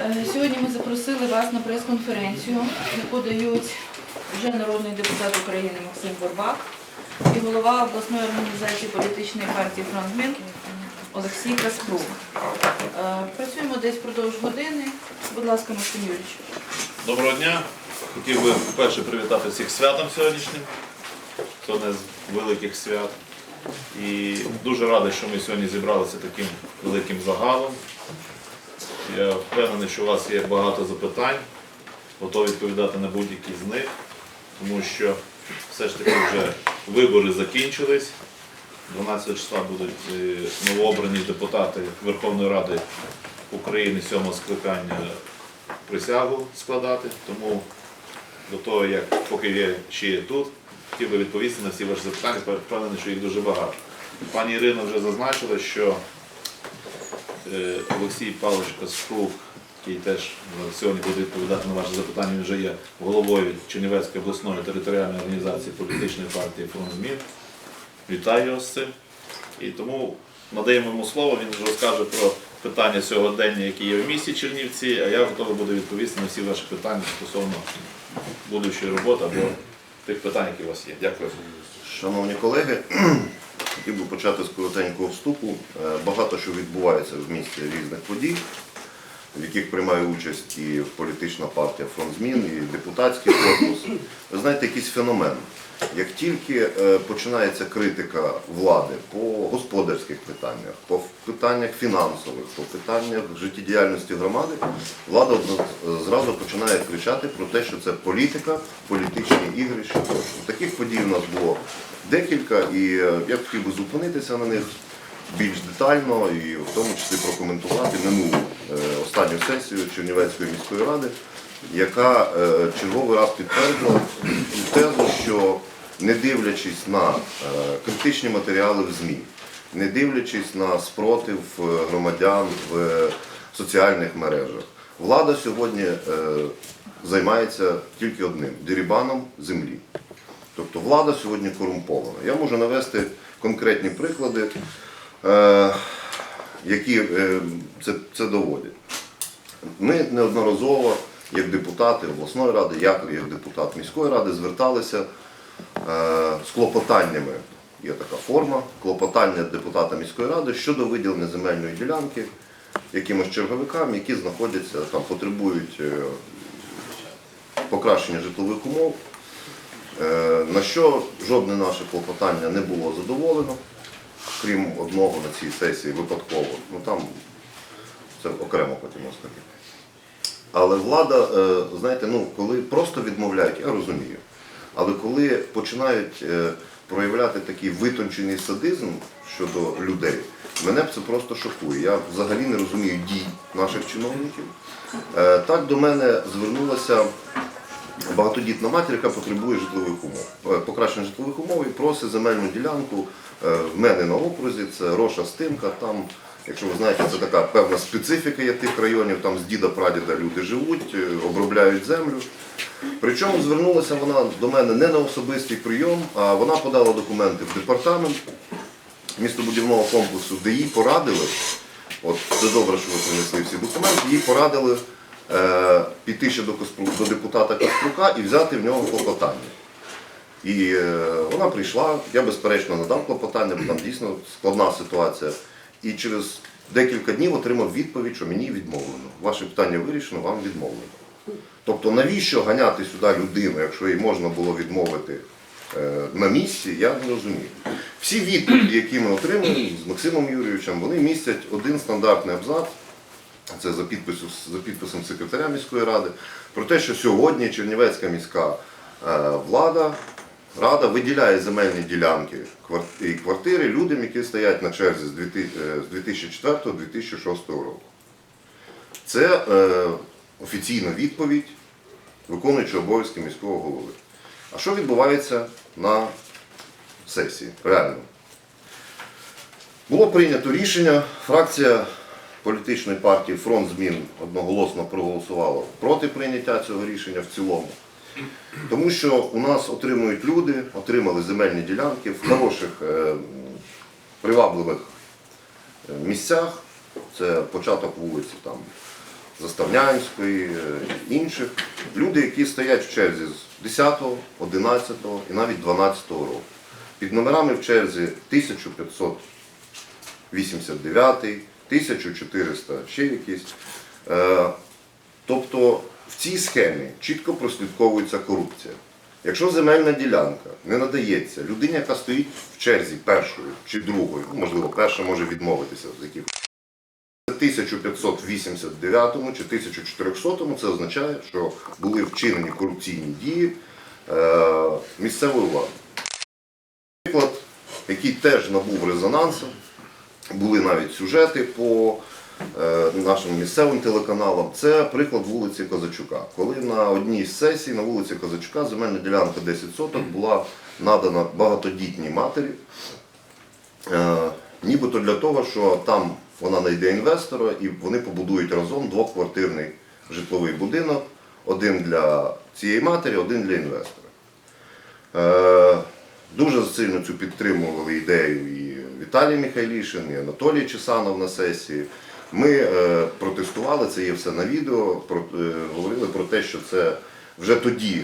Е, Сьогодні ми запросили вас на прес-конференцію, яку дають вже народний депутат України Максим Бурбак і голова обласної організації політичної партії «Фронтмен» Олексій Каспрук. Е, Працюємо десь впродовж години. Будь ласка, Максим Юрійович. Доброго дня. Хотів би вперше привітати всіх святом сьогоднішнім. Це одне з великих свят. І дуже радий, що ми сьогодні зібралися таким великим загалом. Я впевнений, що у вас є багато запитань, готовий відповідати на будь-які з них, тому що все ж таки вже вибори закінчились. 12 числа будуть е, новообрані депутати Верховної Ради України 7 скликання присягу складати. Тому до того, як поки я ще є тут, хотів би відповісти на всі ваші запитання, впевнений, що їх дуже багато. Пані Ірина вже зазначила, що е, Олексій Павлович Каспрук, який теж е, сьогодні буде відповідати на ваші запитання, він вже є головою Чернівецької обласної територіальної організації політичної партії «Фронт змін». Вітаю його з цим. І тому надаємо йому слово, він розкаже про питання сьогодення, які є в місті Чернівці, а я готовий буду відповісти на всі ваші питання стосовно будущої роботи або тих питань, які у вас є. Дякую. Шановні колеги, хотів би почати з коротенького вступу. Е, Багато що відбувається в місті різних подій, в яких приймає участь і політична партія Фронт змін, і депутатський корпус. Ви знаєте, якийсь феномен. Як тільки е, починається критика влади по господарських питаннях, по питаннях фінансових, по питаннях життєдіяльності громади, влада зразу починає кричати про те, що це політика, політичні ігри. Що таких подій у нас було декілька, і е, я б хотів би зупинитися на них більш детально і в тому числі прокоментувати минулу е, останню сесію Чернівецької міської ради, яка е, черговий раз підтвердила тезу, що не дивлячись на е, критичні матеріали в ЗМІ, не дивлячись на спротив громадян в соціальних мережах, влада сьогодні займається тільки одним дерибаном землі. Тобто влада сьогодні корумпована. Я можу навести конкретні приклади, які е, це, це доводять. Ми неодноразово, як депутати обласної ради, я як депутат міської ради, зверталися е, з клопотаннями. Є така форма клопотання депутата міської ради щодо виділення земельної ділянки якимось черговикам, які знаходяться там, потребують е, покращення житлових умов. Е, На що жодне наше клопотання не було задоволено, крім одного на цій сесії випадково. Ну там це окремо потім розкажу. Але влада, е, знаєте, ну коли просто відмовляють, я розумію. Але коли починають е, проявляти такий витончений садизм щодо людей, мене б це просто шокує. Я взагалі не розумію дій наших чиновників. Е, Так до мене звернулася багатодітна матір, яка потребує житлових умов, е, покращення житлових умов і просить земельну ділянку е, в мене на окрузі, це Роша Стимка. Там, якщо ви знаєте, це така певна специфіка є тих районів, там з діда прадіда люди живуть, е, обробляють землю. Причому звернулася вона до мене не на особистий прийом, а вона подала документи в департамент містобудівного комплексу, де їй порадили, от це добре, що ви принесли всі документи, їй порадили піти ще до, до депутата Каспрука і взяти в нього клопотання. І е, вона прийшла, я безперечно надав клопотання, бо там дійсно складна ситуація. І через декілька днів отримав відповідь, що мені відмовлено. Ваше питання вирішено, вам відмовлено. Тобто навіщо ганяти сюди людину, якщо їй можна було відмовити е, на місці, я не розумію. Всі відповіді, які ми отримали з Максимом Юрійовичем, вони містять один стандартний абзац, це за, підпису, за підписом секретаря міської ради, про те, що сьогодні Чернівецька міська е, влада, рада виділяє земельні ділянки і квартири людям, які стоять на черзі з 2004-2006 року. Це е, офіційна відповідь виконуючого обов'язки міського голови. А що відбувається на сесії? Реально. Було прийнято рішення, фракція політичної партії Фронт змін одноголосно проголосувала проти прийняття цього рішення в цілому. Тому що у нас отримують люди, отримали земельні ділянки в хороших, е, привабливих е, місцях. Це початок вулиці там Заставнянської, е, інших. Люди, які стоять в черзі з 10, 11 і навіть 12 року. Під номерами в черзі 1589, 1400, ще якісь. Е, Тобто в цій схемі чітко прослідковується корупція. Якщо земельна ділянка не надається людині, яка стоїть в черзі першою чи другою, ну, можливо, перша може відмовитися з яких 1589 чи 1400 це означає, що були вчинені корупційні дії е, місцевої влади. Приклад, який теж набув резонансу, були навіть сюжети по е, нашим місцевим телеканалам. Це приклад вулиці Козачука. Коли на одній з сесій на вулиці Козачука земельна ділянка 10 соток була надана багатодітній матері. Е, нібито для того, що там вона знайде інвестора і вони побудують разом двоквартирний житловий будинок, один для цієї матері, один для інвестора. Е, Дуже сильно цю підтримували ідею і Віталій Михайлішин, і Анатолій Чесанов на сесії. Ми е, протестували, це є все на відео, е, говорили про те, що це вже тоді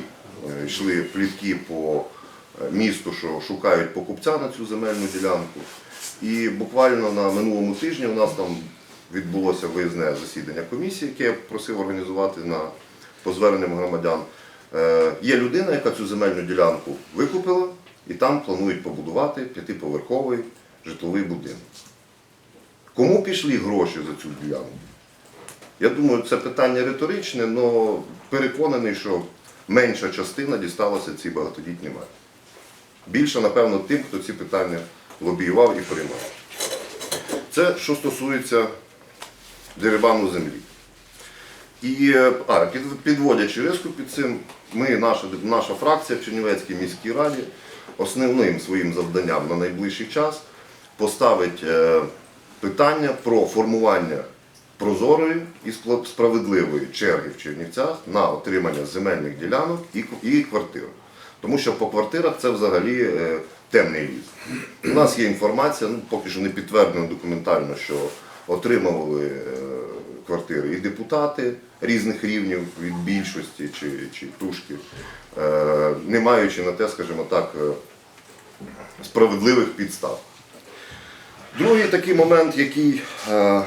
е, йшли плітки по місту, що шукають покупця на цю земельну ділянку. І буквально на минулому тижні у нас там відбулося виїзне засідання комісії, яке я просив організувати на, по зверненням громадян. Є людина, яка цю земельну ділянку викупила, і там планують побудувати п'ятиповерховий житловий будинок. Кому пішли гроші за цю ділянку? Я думаю, це питання риторичне, але переконаний, що менша частина дісталася цій багатодітній матері. Більше, напевно, тим, хто ці питання лобіював і приймав. Це що стосується дерибану землі. І е, а, під, підводячи риску під цим, ми, наша, наша фракція в Чернівецькій міській раді, основним своїм завданням на найближчий час поставить е, питання про формування прозорої і справедливої черги в Чернівцях на отримання земельних ділянок і, квартир. Тому що по квартирах це взагалі е, темний ліс. У нас є інформація, ну поки що не підтверджено документально, що отримували е, квартири і депутати різних рівнів від більшості чи, чи тушки, не маючи на те, скажімо так, справедливих підстав. Другий такий момент, який е,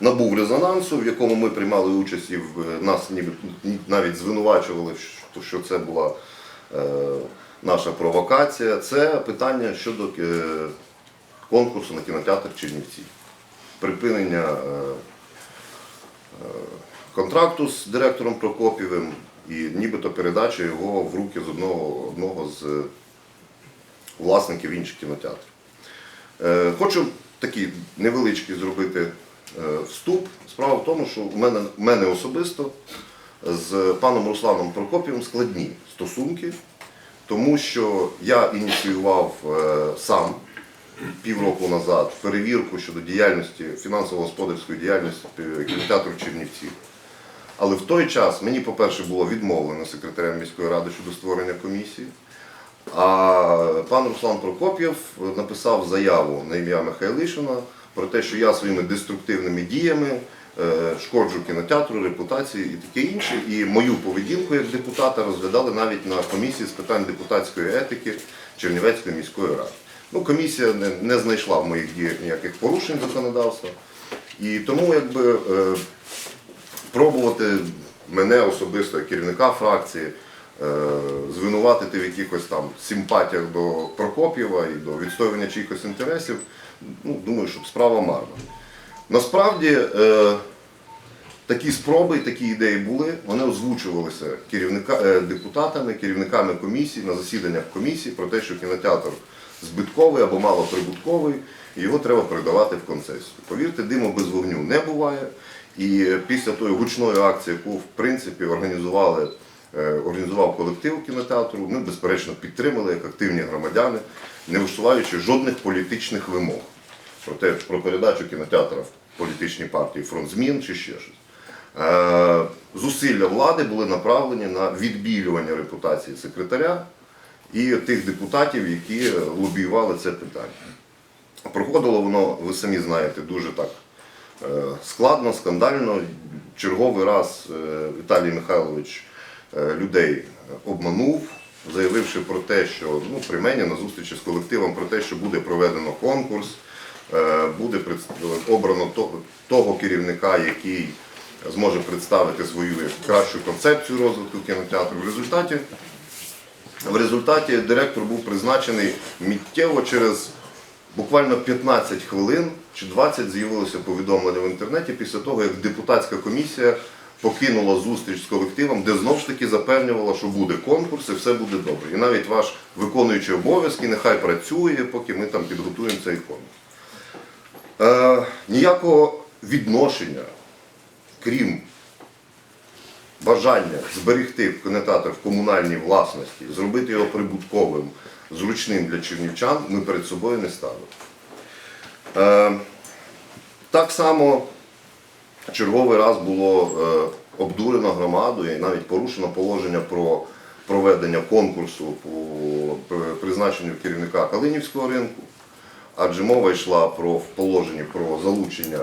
набув резонансу, в якому ми приймали участь і в е, нас ніби навіть звинувачували, що- це була е, наша провокація, це питання щодо е, конкурсу на кінотеатр Чернівці. Припинення е, е, контракту з директором Прокопівим і нібито передача його в руки з одного, одного з е, власників інших кінотеатрів. Е, Хочу такий невеличкий зробити е, вступ. Справа в тому, що у мене, у мене особисто з паном Русланом Прокопівим складні стосунки, тому що я ініціював е, сам півроку назад перевірку щодо діяльності, фінансово-господарської діяльності кінотеатру в Чернівці. Але в той час мені, по-перше, було відмовлено секретарем міської ради щодо створення комісії. А пан Руслан Прокоп'єв написав заяву на ім'я Михайлишина про те, що я своїми деструктивними діями е, шкоджу кінотеатру, репутації і таке інше. І мою поведінку як депутата розглядали навіть на комісії з питань депутатської етики Чернівецької міської ради. Ну, комісія не, знайшла в моїх діях ніяких порушень законодавства. І тому якби е, пробувати мене особисто, як керівника фракції, звинуватити в якихось там симпатіях до Прокоп'єва і до відстоювання чиїхось інтересів, ну, думаю, що справа марна. Насправді е, такі спроби такі ідеї були, вони озвучувалися керівника, е, депутатами, керівниками комісій на засіданнях комісії про те, що кінотеатр збитковий або малоприбутковий, і його треба передавати в концесію. Повірте, диму без вогню не буває. І після тої гучної акції, яку в принципі організували, е, організував колектив кінотеатру, ми безперечно підтримали як активні громадяни, не висуваючи жодних політичних вимог про те, про передачу кінотеатра в політичній партії фронт змін чи ще щось. Е, Зусилля влади були направлені на відбілювання репутації секретаря і тих депутатів, які лобіювали це питання. Проходило воно, ви самі знаєте, дуже так е, складно, скандально. Черговий раз е, Віталій Михайлович е, людей обманув, заявивши про те, що ну, при мені на зустрічі з колективом про те, що буде проведено конкурс, е, буде обрано того, того керівника, який зможе представити свою кращу концепцію розвитку кінотеатру. В результаті в результаті директор був призначений миттєво через буквально 15 хвилин чи 20 з'явилося повідомлення в інтернеті після того, як депутатська комісія покинула зустріч з колективом, де знов ж таки запевнювала, що буде конкурс і все буде добре. І навіть ваш виконуючий обов'язки нехай працює, поки ми там підготуємо цей конкурс. Е, ніякого відношення, крім бажання зберегти кінотеатр в комунальній власності, зробити його прибутковим, зручним для чернівчан, ми перед собою не ставили. Е, так само черговий раз було е, обдурено громаду і навіть порушено положення про проведення конкурсу по призначенню керівника Калинівського ринку, адже мова йшла про в положенні про залучення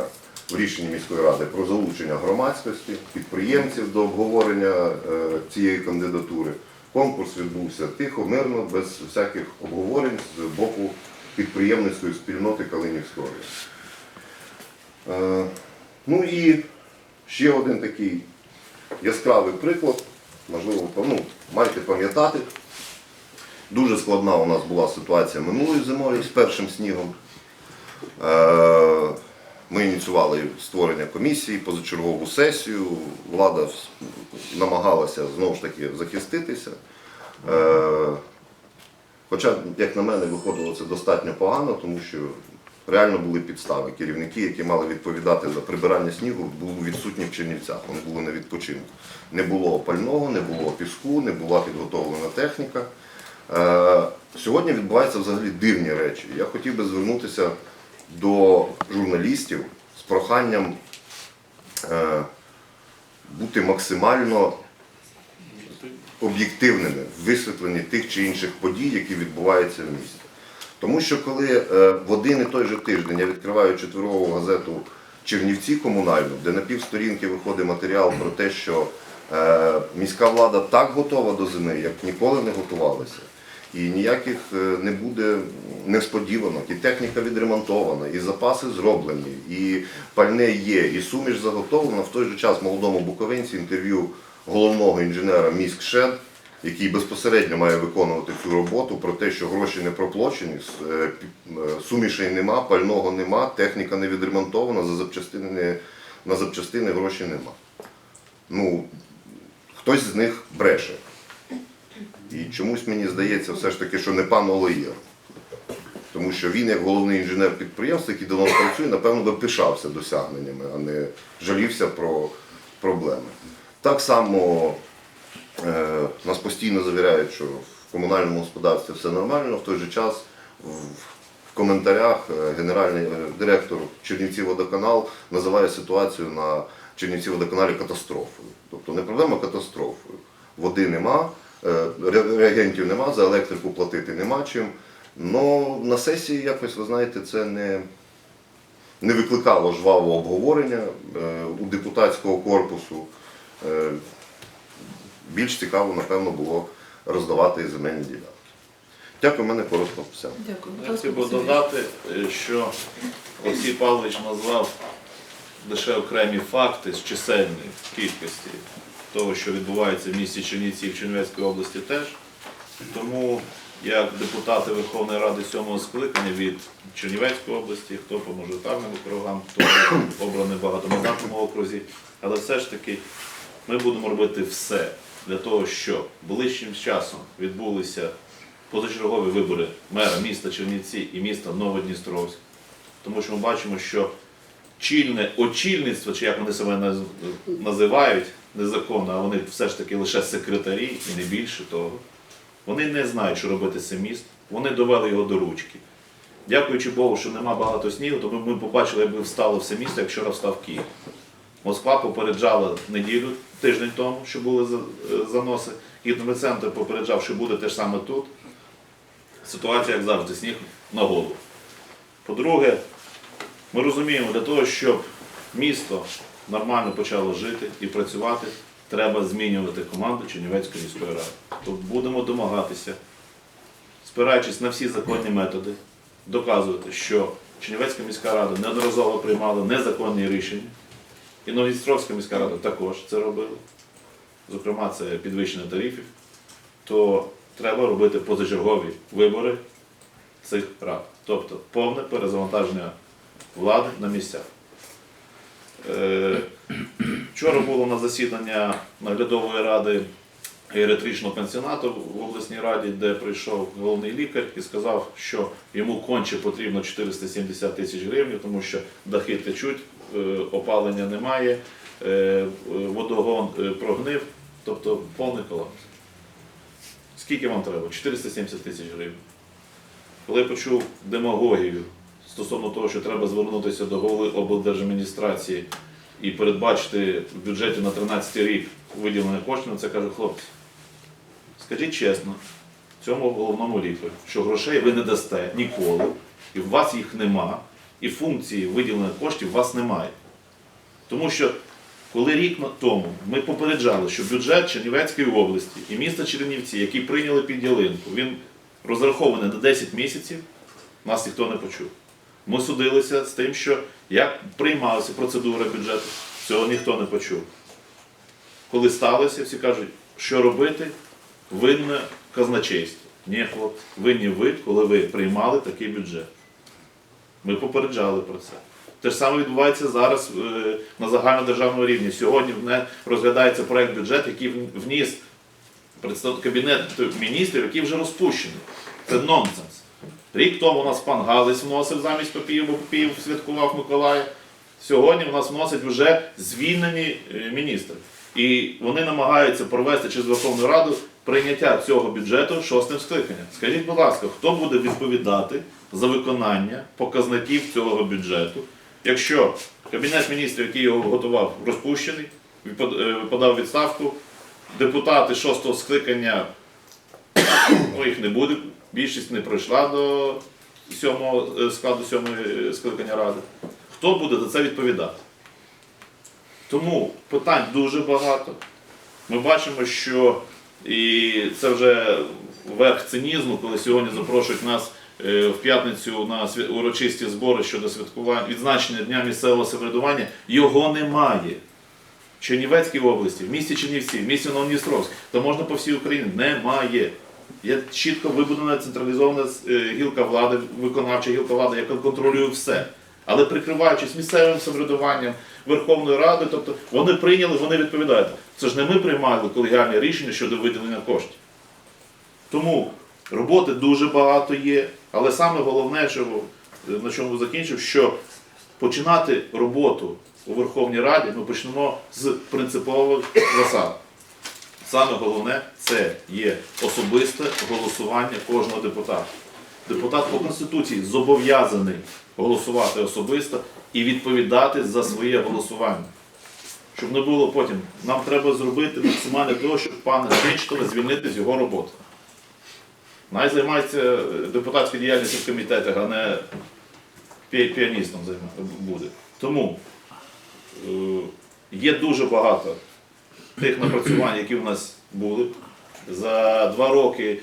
в рішенні міської ради про залучення громадськості, підприємців до обговорення е, цієї кандидатури. Конкурс відбувся тихо, мирно, без всяких обговорень з боку підприємницької спільноти Калинівського ринку. Ну і ще один такий яскравий приклад, можливо, ну, маєте пам'ятати. Дуже складна у нас була ситуація минулої зимою з першим снігом. Е, Ми ініціювали створення комісії, позачергову сесію. Влада намагалася знову ж таки захиститися. Е, Хоча, як на мене, виходило це достатньо погано, тому що реально були підстави. Керівники, які мали відповідати за прибирання снігу, були відсутні в Чернівцях. Вони були на відпочинку. Не було пального, не було піску, не була підготовлена техніка. Е, Сьогодні відбуваються взагалі дивні речі. Я хотів би звернутися до журналістів з проханням е, бути максимально об'єктивними в висвітленні тих чи інших подій, які відбуваються в місті. Тому що коли е, в один і той же тиждень я відкриваю четвергову газету Чернівці комунальну, де на півсторінки виходить матеріал про те, що е, міська влада так готова до зими, як ніколи не готувалася. І ніяких е, не буде несподіванок, і техніка відремонтована, і запаси зроблені, і пальне є, і суміш заготовлена. В той же час молодому буковинці інтерв'ю головного інженера міськшед, який безпосередньо має виконувати цю роботу про те, що гроші не проплачені, с- е, е, сумішей нема, пального нема, техніка не відремонтована, за запчастини, на запчастини гроші нема. Ну, хтось з них бреше. І чомусь мені здається все ж таки, що не пан Олеєр. Тому що він, як головний інженер підприємства, який давно працює, напевно, би пишався досягненнями, а не жалівся про проблеми. Так само постійно завіряють, що в комунальному господарстві все нормально, в той же час в, коментарях е, генеральний е, директор Чернівці водоканал називає ситуацію на Чернівці водоканалі катастрофою. Тобто не проблема катастрофою. Води нема, е, реагентів нема, за електрику платити нема чим. Но на сесії якось, ви знаєте, це не, не викликало жвавого обговорення у депутатського корпусу. Більш цікаво, напевно, було роздавати земельні ділянки. Дякую, мене коротко все. Дякую. Я хотів би додати, е, що Олексій Павлович назвав лише окремі факти з чисельної кількості того, що відбувається в місті Чернівці і в Чернівецькій області теж. Тому як депутати Верховної Ради сьомого скликання від Чернівецької області, хто по мажоритарним округам, хто обраний в багатомандатному окрузі, але все ж таки ми будемо робити все для того, щоб ближчим часом відбулися позачергові вибори мера міста Чернівці і міста Новодністровськ. Тому що ми бачимо, що чільне очільництво, чи як вони себе називають, незаконно, а вони все ж таки лише секретарі і не більше того. Вони не знають, що робити з цим містом. Вони довели його до ручки. Дякуючи Богу, що нема багато снігу, то ми, побачили, якби встало все місто, як вчора встав Київ. Москва попереджала неділю, тиждень тому, що були е, заноси. Гідний центр попереджав, що буде те ж саме тут. Ситуація, як завжди, сніг на голову. По-друге, ми розуміємо, для того, щоб місто нормально почало жити і працювати, треба змінювати команду Чернівецької міської ради. Тобто будемо домагатися, спираючись на всі законні методи, доказувати, що Чернівецька міська рада неодноразово приймала незаконні рішення, і Новістровська міська рада також це робила. Зокрема, це підвищення тарифів, то треба робити позачергові вибори цих рад. Тобто повне перезавантаження влади на місцях. Е, Вчора було на засідання наглядової ради геріатричного пансіонату в обласній раді, де прийшов головний лікар і сказав, що йому конче потрібно 470 тисяч гривень, тому що дахи течуть, опалення немає, е, водогон е, прогнив, тобто повний колапс. Скільки вам треба? 470 тисяч гривень. Коли почув демагогію стосовно того, що треба звернутися до голови облдержадміністрації і передбачити в бюджеті на 13 рік виділення коштів, це кажу, хлопці, скажіть чесно, цьому головному лікарю, що грошей ви не дасте ніколи, і в вас їх нема, і функції виділення коштів у вас немає. Тому що коли рік тому ми попереджали, що бюджет Чернівецької області і міста Чернівці, які прийняли під ялинку, він розрахований на 10 місяців, нас ніхто не почув. Ми судилися з тим, що як приймалася процедура бюджету, цього ніхто не почув. Коли сталося, всі кажуть, що робити, винне казначейство. Ні, винні ви, коли ви приймали такий бюджет. Ми попереджали про це. Те ж саме відбувається зараз е, на загальнодержавному рівні. Сьогодні розглядається проект бюджету, який вніс представник кабінету міністрів, який вже розпущений. Це нонсенс. Рік тому у нас пан Галис вносив замість Попіїв, бо Попіїв святкував Миколая. Сьогодні у нас вносять вже звільнені е, міністри. І вони намагаються провести через Верховну Раду прийняття цього бюджету шостим скликанням. Скажіть, будь ласка, хто буде відповідати за виконання показників цього бюджету, якщо Кабінет міністрів, який його готував, розпущений, е, подав відставку, депутати шостого скликання, ну їх не буде, більшість не пройшла до сьомого е, складу сьомої е, скликання ради. Хто буде за це відповідати? Тому питань дуже багато. Ми бачимо, що і це вже верх цинізму, коли сьогодні запрошують нас е, в п'ятницю на урочисті збори щодо святкування відзначення Дня місцевого самоврядування. Його немає. В Чернівецькій області, в місті Чернівці, в місті Новодністровськ, то можна по всій Україні, немає. Є чітко вибудована централізована е, гілка влади, виконавча гілка влади, яка контролює все. Але прикриваючись місцевим самоврядуванням Верховної Ради, тобто вони прийняли, вони відповідають. Це ж не ми приймали колегіальні рішення щодо виділення коштів. Тому роботи дуже багато є, але саме головне, що, е, на чому закінчив, що починати роботу у Верховній Раді ми почнемо з принципових засад. Саме головне це є особисте голосування кожного депутата. Депутат по Конституції зобов'язаний голосувати особисто і відповідати за своє голосування. Щоб не було потім, нам треба зробити максимально того, щоб пана Гречкова звільнити з його роботи. Най займається е, депутатською діяльністю в комітетах, а не пі- піаністом буде. Тому е, є дуже багато тих напрацювань, які в нас були. За два роки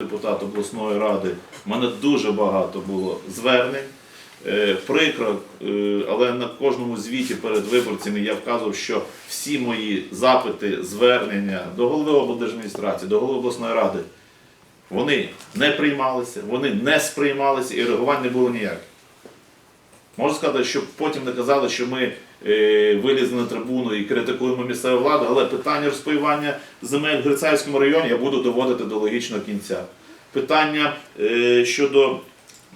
депутат обласної ради в мене дуже багато було звернень. Е, Прикро, е, але на кожному звіті перед виборцями я вказував, що всі мої запити, звернення до голови облдержадміністрації, до голови обласної ради, вони не приймалися, вони не сприймалися і реагувань не було ніяких. Можу сказати, щоб потім не казали, що ми вилізли на трибуну і критикуємо місцеву владу, але питання розпаювання земель в Грицаївському районі я буду доводити до логічного кінця. Питання е, щодо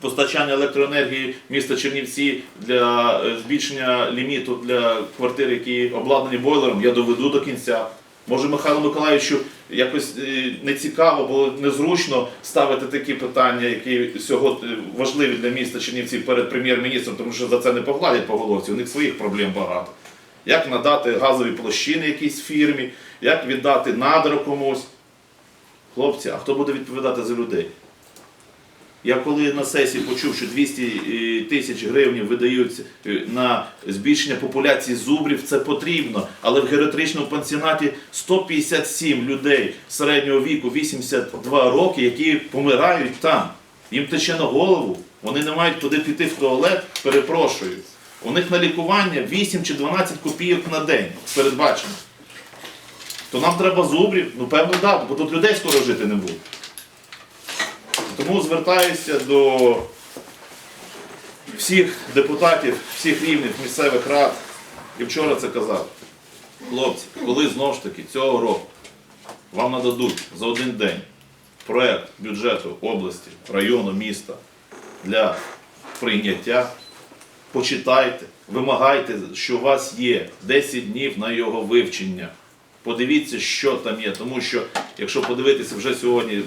постачання електроенергії міста Чернівці для е, збільшення ліміту для квартир, які обладнані бойлером, я доведу до кінця. Може, Михайло Миколаївичу якось нецікаво не цікаво, було незручно ставити такі питання, які сьогодні важливі для міста Чернівців перед прем'єр-міністром, тому що за це не погладять по головці, у них своїх проблем багато. Як надати газові площини якійсь фірмі, як віддати надра комусь. Хлопці, а хто буде відповідати за людей? Я коли на сесії почув, що 200 тисяч гривень видаються е, на збільшення популяції зубрів, це потрібно. Але в геріатричному пансіонаті 157 людей середнього віку, 82 роки, які помирають там. Їм тече на голову, вони не мають куди піти в туалет, перепрошую. У них на лікування 8 чи 12 копійок на день передбачено. То нам треба зубрів, ну певно, да, бо тут людей скоро жити не буде. Тому звертаюся до всіх депутатів, всіх рівнів місцевих рад. І вчора це казав. Хлопці, коли знову ж таки цього року вам нададуть за один день проект бюджету області, району, міста для прийняття, почитайте, вимагайте, що у вас є 10 днів на його вивчення. Подивіться, що там є. Тому що, якщо подивитися вже сьогодні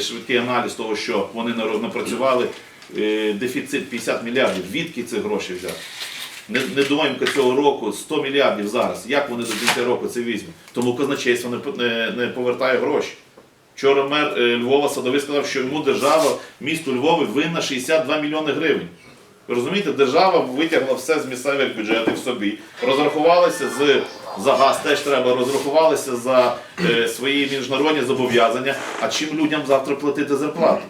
швидкий аналіз того, що вони напрацювали, е, дефіцит 50 мільярдів. Звідки ці гроші взяти? Не- Недоїмка цього року 100 мільярдів зараз. Як вони до кінця року це візьмуть? Тому казначейство не, не, не повертає гроші. Вчора мер е, Львова Садовий сказав, що йому держава місту Львові винна 62 мільйони гривень. Розумієте, держава витягла все з місцевих бюджетів собі, розрахувалася з за газ, теж треба розрахувалися за е, свої міжнародні зобов'язання. А чим людям завтра платити зарплату?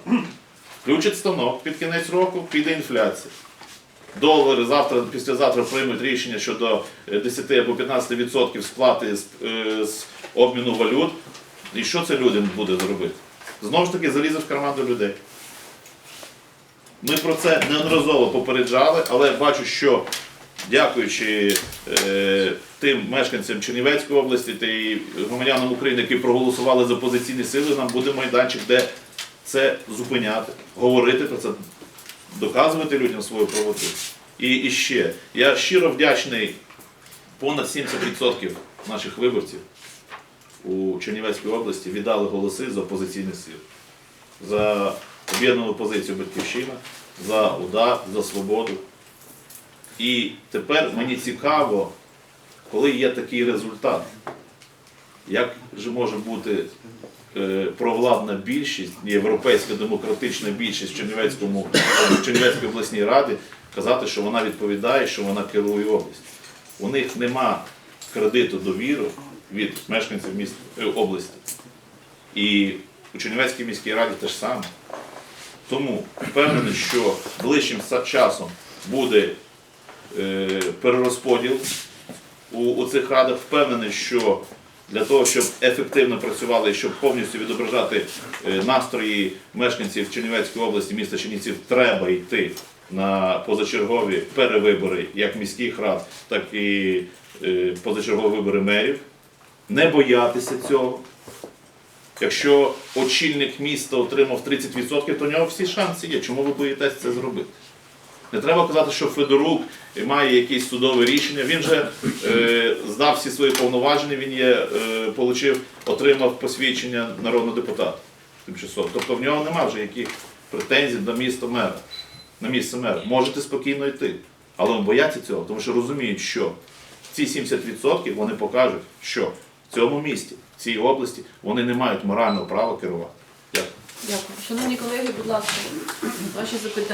Включить станок під кінець року, піде інфляція. Долари завтра, післязавтра приймуть рішення щодо е, 10 або 15% сплати з, е, з обміну валют. І що це людям буде зробити? Знову ж таки, залізе в карман до людей. Ми про це неодноразово попереджали, але бачу, що дякуючи е, тим мешканцям Чернівецької області та громадянам України, які проголосували за позиційні сили, нам буде майданчик, де це зупиняти, говорити про це, доказувати людям свою правоту. І, і ще, я щиро вдячний понад 70% наших виборців у Чернівецькій області віддали голоси за опозиційних сил, за об'єднану позицію Батьківщина, за удар, за свободу. І тепер мені цікаво, коли є такий результат, як же може бути е, провладна більшість, європейська демократична більшість в Чернівецькому, в Чернівецькій обласній раді казати, що вона відповідає, що вона керує областю. У них нема кредиту довіри від мешканців міст, е, області. І у Чернівецькій міській раді теж саме. Тому впевнений, що ближчим часом буде перерозподіл у, у цих радах. Впевнений, що для того, щоб ефективно працювали і щоб повністю відображати е, настрої мешканців Чернівецької області, міста Чернівців, треба йти на позачергові перевибори як міських рад, так і е, позачергові вибори мерів. Не боятися цього. Якщо очільник міста отримав 30%, то у нього всі шанси є. Чому ви боїтесь це зробити? Не треба казати, що Федорук має якесь судове рішення. Він же е, здав всі свої повноваження, він є, е, получив, отримав посвідчення народного депутата тимчасово. Тобто в нього немає вже яких претензій до міста мера, на місце мера. Можете спокійно йти. Але бояться цього, тому що розуміють, що ці 70% вони покажуть, що в цьому місті, в цій області вони не мають морального права керувати. Дякую. Дякую. Шановні колеги, будь ласка, ваші запитання.